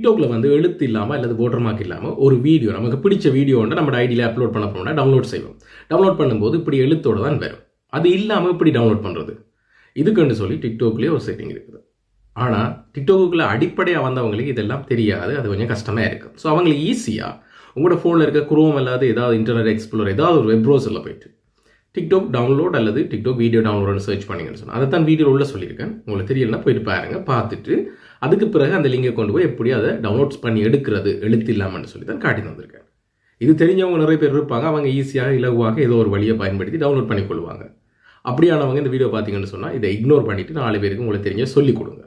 டிக்டாக்ல வந்து எழுத்து இல்லாமல் அல்லது ஓட்டர் மார்க் இல்லாமல் ஒரு வீடியோ நமக்கு பிடிச்ச வீடியோ ஒன்று நம்ம ஐடியில் அப்லோட் பண்ண போனால் டவுன்லோட் செய்வோம். டவுன்லோட் பண்ணும்போது இப்படி எழுத்தோடு தான் வரும். அது இல்லாமல் இப்படி டவுன்லோட் பண்ணுறது இதுக்குன்னு சொல்லி டிக்டாக்லேயே ஒரு செட்டிங் இருக்குது. ஆனால் டிக்டாக்குள்ளே அடிப்படையாக வந்தவங்களுக்கு இதெல்லாம் தெரியாது. அது கொஞ்சம் கஷ்டமாக இருக்குது ஸோ அவங்களுக்கு ஈஸியாக உங்களோட ஃபோனில் இருக்க குரோம் இல்லாத ஏதாவது இன்டர்நெட் எக்ஸ்ப்ளோர் ஏதாவது ஒரு வெப் ப்ரௌசரில் போயிட்டு டிக்டாக் டவுன்லோட் அல்லது டிக்டாக் வீடியோ டவுன்லோட் சர்ச் பண்ணிங்கன்னு சொன்னால் அதை தான் வீடியோ உள்ள சொல்லியிருக்கேன். உங்களுக்கு தெரியலனா போயிட்டு பாருங்க பார்த்துட்டு அதுக்கு பிறகு அந்த லிங்கை கொண்டு போய் எப்படி அதை டவுன்லோட்ஸ் பண்ணி எடுக்கிறது எழுத்து இல்லாமல்னு சொல்லி தான் காட்டி வந்திருக்கேன். இது தெரிஞ்சவங்க நிறைய பேர் இருப்பாங்க அவங்க ஈஸியாக இலகுவாக ஏதோ ஒரு வழியை பயன்படுத்தி டவுன்லோட் பண்ணி கொள்வாங்க. அப்படியானவங்க இந்த வீடியோ பார்த்தீங்கன்னு சொன்னால் இதை இக்னோர் பண்ணிவிட்டு நாலு பேருக்கு உங்களுக்கு தெரிஞ்ச சொல்லிக் கொடுங்க.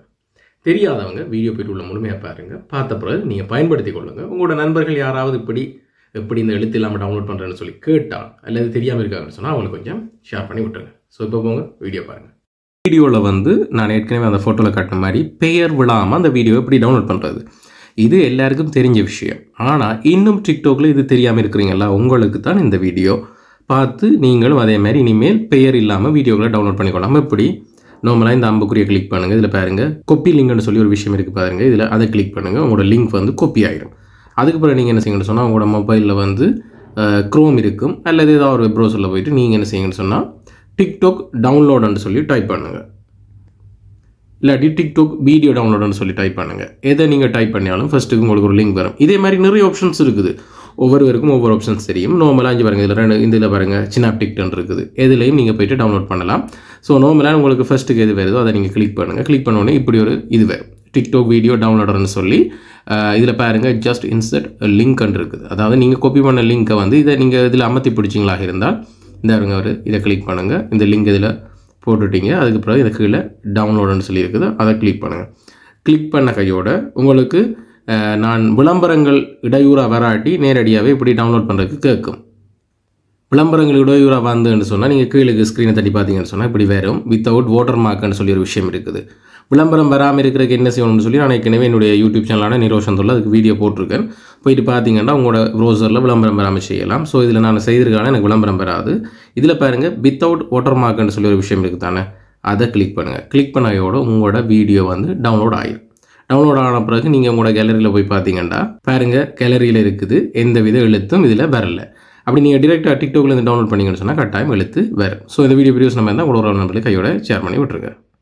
தெரியாதவங்க வீடியோ போயிட்டு உள்ள முழுமையாக பாருங்கள் பார்த்த பிறகு நீங்கள் பயன்படுத்தி கொள்ளுங்கள் உங்களோட நண்பர்கள் யாராவது இப்படி எப்படி இந்த எழுத்து இல்லாமல் டவுன்லோட் பண்ணுறேன்னு சொல்லி கேட்டால் அல்லது தெரியாமல் இருக்காங்கன்னு சொன்னால் அவங்களுக்கு கொஞ்சம் ஷேர் பண்ணி விட்டுருங்க. ஸோ இப்போ போங்க வீடியோ பாருங்கள் வீடியோவில் வந்து நான் ஏற்கனவே அந்த ஃபோட்டோவில் காட்டின மாதிரி பெயர் விழாமல் அந்த வீடியோ எப்படி டவுன்லோட் பண்ணுறது இது எல்லாருக்கும் தெரிஞ்ச விஷயம். ஆனால் இன்னும் டிக்டாக்ல இது தெரியாமல் இருக்கிறீங்களா உங்களுக்கு தான் இந்த வீடியோ பார்த்து நீங்களும் அதே மாதிரி இனிமேல் பெயர் இல்லாமல் வீடியோக்களை டவுன்லோட் பண்ணிக்கொள்ளாமல் எப்படி? நார்மலாக இந்த அம்புக்குறியை கிளிக் பண்ணுங்கள் இதில் பாருங்கள் கொப்பி லிங்க்னு சொல்லி ஒரு விஷயம் இருக்குது பாருங்கள் இதில் அதை கிளிக் பண்ணுங்கள் உங்களோட லிங்க் வந்து கொப்பி ஆயிடும் அதுக்கு பிறகு நீங்கள் என்ன செய்யணும்னு சொன்னால் உங்களோட மொபைலில் வந்து க்ரோம் இருக்கும். அல்லது ஏதாவது ஒரு வெப் ப்ரௌசரில் போயிட்டு நீங்கள் என்ன செய்யுங்கன்னு சொன்னால் டிக்டாக் டவுன்லோடுன்னு சொல்லி டைப் பண்ணுங்கள் இல்லாட்டி டிக்டாக் வீடியோ டவுன்லோடுன்னு சொல்லி டைப் பண்ணுங்கள் எதை நீங்கள் டைப் பண்ணாலும் ஃபஸ்ட்டுக்கு உங்களுக்கு ஒரு லிங்க் வரும். இதே மாதிரி நிறைய ஆப்ஷன்ஸ் இருக்குது. ஒவ்வொருவருக்கும் ஒவ்வொரு ஆப்ஷன்ஸ் தெரியும். நார்மலாக இங்கே பாருங்கள் இதில் ரெண்டு இதில் பாருங்கள் சினாப்டிக்டன் இருக்குது. எதுலேயும் நீங்கள் போய்ட்டு டவுன்லோட் பண்ணலாம். ஸோ நார்மலாக உங்களுக்கு ஃபஸ்ட்டுக்கு எது வருதோ அதை நீங்கள் கிளிக் பண்ணுங்கள் கிளிக் பண்ண உடனே இப்படி ஒரு இது வரும். டிக்டாக் வீடியோ டவுன்லோடர்னு சொல்லி இதில் பாருங்கள் ஜஸ்ட் இன்சர்ட் லிங்க்னு இருக்குது. அதாவது நீங்கள் கோப்பி பண்ண லிங்க்கை வந்து இதை நீங்கள் இதில் அமர்த்தி பிடிச்சிங்களாக இருந்தால் இந்த இருங்க ஒரு இதை கிளிக் பண்ணுங்கள் இந்த லிங்க் இதில் போட்டுட்டீங்க. அதுக்கு பிறகு இது கீழே டவுன்லோடுன்னு சொல்லி இருக்குது. அதை கிளிக் பண்ணுங்கள் கிளிக் பண்ண கையோட உங்களுக்கு நான் விளம்பரங்கள் இடையூறாக வராட்டி நேரடியாகவே இப்படி டவுன்லோட் பண்ணுறதுக்கு கேட்கும். விளம்பரங்கள் இடையூறாக வந்துன்னு சொன்னால் நீங்கள் கீழே ஸ்க்ரீனை தட்டி பார்த்தீங்கன்னு சொன்னால் இப்படி வரும். வித்தவுட் வாட்டர் மார்க்னு சொல்லி ஒரு விஷயம் இருக்குது. விளம்பரம் வராமல் இருக்கிறதுக்கு என்ன செய்யணும்னு சொல்லி நான் ஏற்கனவே என்னுடைய யூடியூப் சேனலான நிரோஷன் தொழில் அதுக்கு வீடியோ போட்டிருக்கேன். போயிட்டு பார்த்தீங்கன்னா உங்களோட ப்ரௌசரில் விளம்பரம் வராமல் செய்யலாம். ஸோ இதில் நான் செய்திருக்கான எனக்கு விளம்பரம் வராது. இதில் பாருங்கள் வித்தவுட் வாட்டர் மார்க்னு சொல்லி ஒரு விஷயம் இருக்குது தானே? அதை கிளிக் பண்ணுங்கள் கிளிக் பண்ணையோட உங்களோட வீடியோ வந்து டவுன்லோட் ஆகிடும் டவுன்லோட் ஆன பிறகு நீங்கள் உங்களோட கேலரியில் போய் பார்த்தீங்கன்னா பாருங்கள் கேலரியில் இருக்குது. எந்த வித எழுத்தும் இதில் வரல. அப்படி நீங்கள் டிரெக்டாக டிக்டாக்லேருந்து டவுன்லோட் பண்ணிங்கன்னு சொன்னால் கட்டாயம் எழுத்து வேறு. ஸோ இந்த வீடியோ வீடியோஸ் நம்ம இருந்தால் உங்களோட நண்பர்களுக்கு கையோட ஷேர் பண்ணி விட்டுருங்க.